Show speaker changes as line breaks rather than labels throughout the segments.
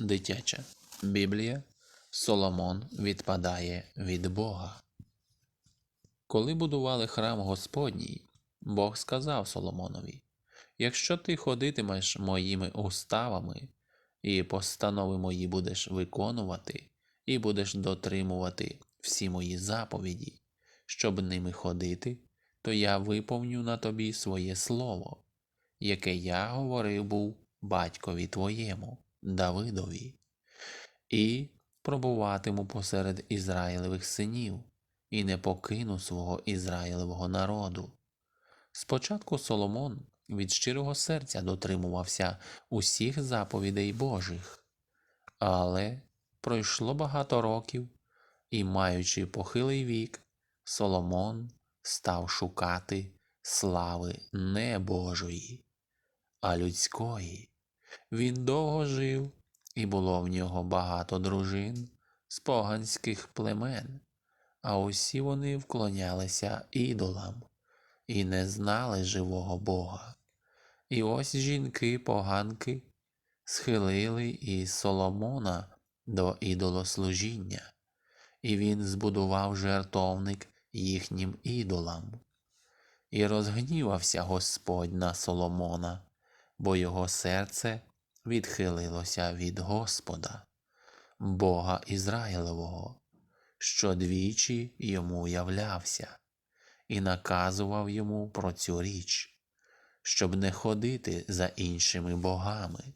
Дитяча Біблія Соломон відпадає від Бога. Коли будували храм Господній, Бог сказав Соломонові: Якщо ти ходитимеш моїми уставами і постанови мої будеш виконувати, і будеш дотримувати всі мої заповіді, щоб ними ходити, то я виповню на тобі своє слово, яке я говорив був батькові твоєму, Давидові, і пробуватиму посеред Ізраїлевих синів, і не покину свого Ізраїлевого народу. Спочатку Соломон від щирого серця дотримувався усіх заповідей Божих, але пройшло багато років, і, маючи похилий вік, Соломон став шукати слави не Божої, а людської. Він довго жив, і було в нього багато дружин з поганських племен, а усі вони вклонялися ідолам і не знали живого Бога. І ось жінки поганки схилили і Соломона до ідолослужіння, і він збудував жертовник їхнім ідолам. І розгнівався Господь на Соломона, бо його серце відхилилося від Господа, Бога Ізраїлевого, що двічі йому являвся, і наказував йому про цю річ, щоб не ходити за іншими богами,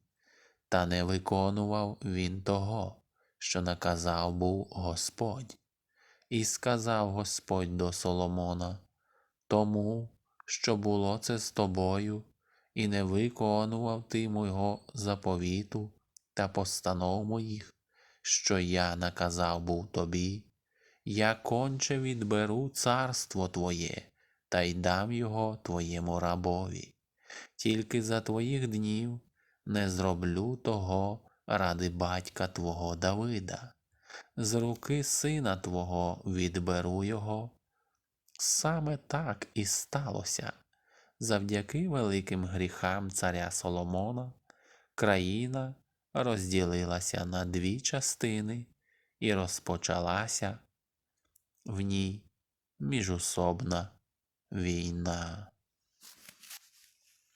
та не виконував він того, що наказав був Господь. І сказав Господь до Соломона тому, що було це з тобою, і не виконував ти мого заповіту та постанов моїх, що я наказав був тобі, я конче відберу царство твоє та й дам його твоєму рабові. Тільки за твоїх днів не зроблю того ради батька твого Давида. З руки сина твого відберу його. Саме так і сталося. Завдяки великим гріхам царя Соломона країна розділилася на дві частини і розпочалася в ній міжусобна війна.